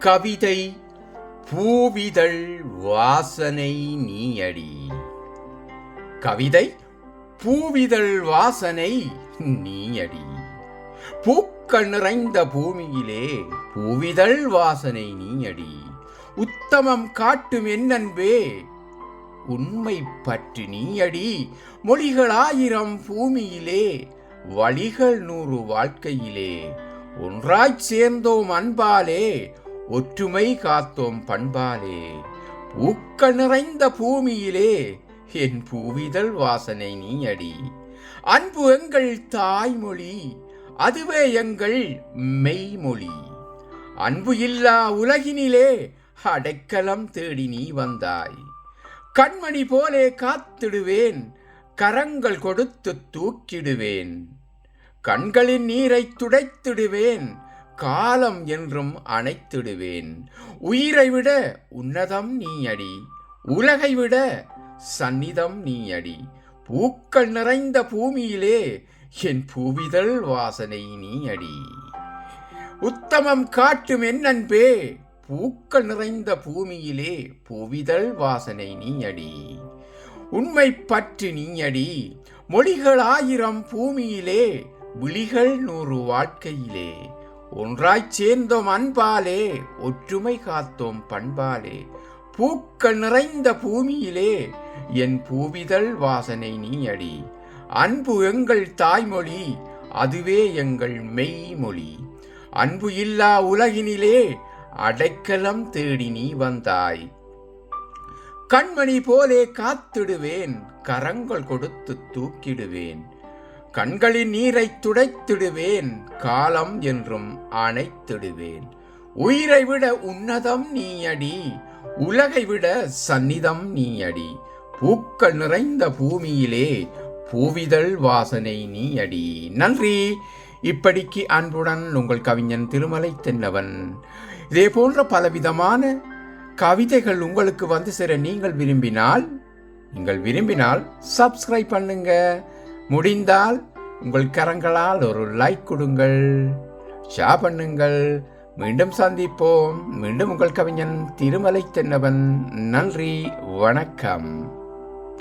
கவிதை பூவிதழ் வாசனை நீயடி. கவிதை பூவிதழ் வாசனை நீயடி. பூக்கள் நிறைந்த பூமியிலே பூவிதழ் வாசனை நீயடி. உத்தமம் காட்டும் என்னன்பே உண்மை பற்றி நீயடி. மொழிகளாயிரம் பூமியிலே வழிகள் நூறு வாழ்க்கையிலே. ஒன்றாய்ச் சேர்ந்தோம் அன்பாலே ஒற்றுமை காத்தோம் பண்பாலே. ஊக்க நிறைந்த பூமியிலே என் பூவிதழ் வாசனை நீ அடி அன்பு எங்கள் தாய்மொழி அதுவே எங்கள் மெய்மொழி. அன்பு இல்லா உலகினிலே அடைக்கலம் தேடி நீ வந்தாய். கண்மணி போலே காத்திடுவேன் கரங்கள் கொடுத்து தூக்கிடுவேன். கண்களின் நீரை துடைத்திடுவேன் காலம் என்றும் அணைத்திடுவேன். உயிரை விட உன்னதம் நீ அடி உலகை விட சந்நிதம் நீ அடி பூக்கள் நிறைந்த பூமியிலே என் பூவிதழ் வாசனை நீ அடி உத்தமம் காட்டும் என்னன்பே பூக்கள் நிறைந்த பூமியிலே பூவிதழ் வாசனை நீ அடி உண்மை பற்று நீ அடி மொழிகள் ஆயிரம் பூமியிலே விழிகள் நூறு வாழ்க்கையிலே. ஒன்றாய்ச் சேர்ந்தோம் அன்பாலே ஒற்றுமை காத்தோம் பண்பாலே. பூக்கள் நிறைந்த பூமியிலே என் பூவிதழ் வாசனை நீ அடி அன்பு எங்கள் தாய்மொழி அதுவே எங்கள் மெய்மொழி. அன்பு இல்லா உலகினிலே அடைக்கலம் தேடி நீ வந்தாய். கண்மணி போலே காத்திடுவேன் கரங்கள் கொடுத்து தூக்கிடுவேன். கண்களின் நீரை துடைத்திடுவேன் காலம் என்றும் அணைத்திடுவேன் உயிரை விட உன்னதம் நீயடி உலகை விட சந்நிதம் நீயடி. பூக்கள் நிறைந்த பூமியிலே பூவிதழ் வாசனை நீயடி. நன்றி. இப்படிக்கு அன்புடன் உங்கள் கவிஞன் திருமலை தென்னவன். இதே போன்ற பலவிதமான கவிதைகள் உங்களுக்கு வந்து சேர நீங்கள் விரும்பினால் நீங்கள் விரும்பினால் சப்ஸ்கிரைப் பண்ணுங்கள் முடிந்தால் உங்கள் கரங்களால் ஒரு லைக் கொடுங்கள். ஷேர் பண்ணுங்கள். மீண்டும் சந்திப்போம். மீண்டும் உங்கள் கவிஞன் திருமலை தென்னவன். நன்றி. வணக்கம்.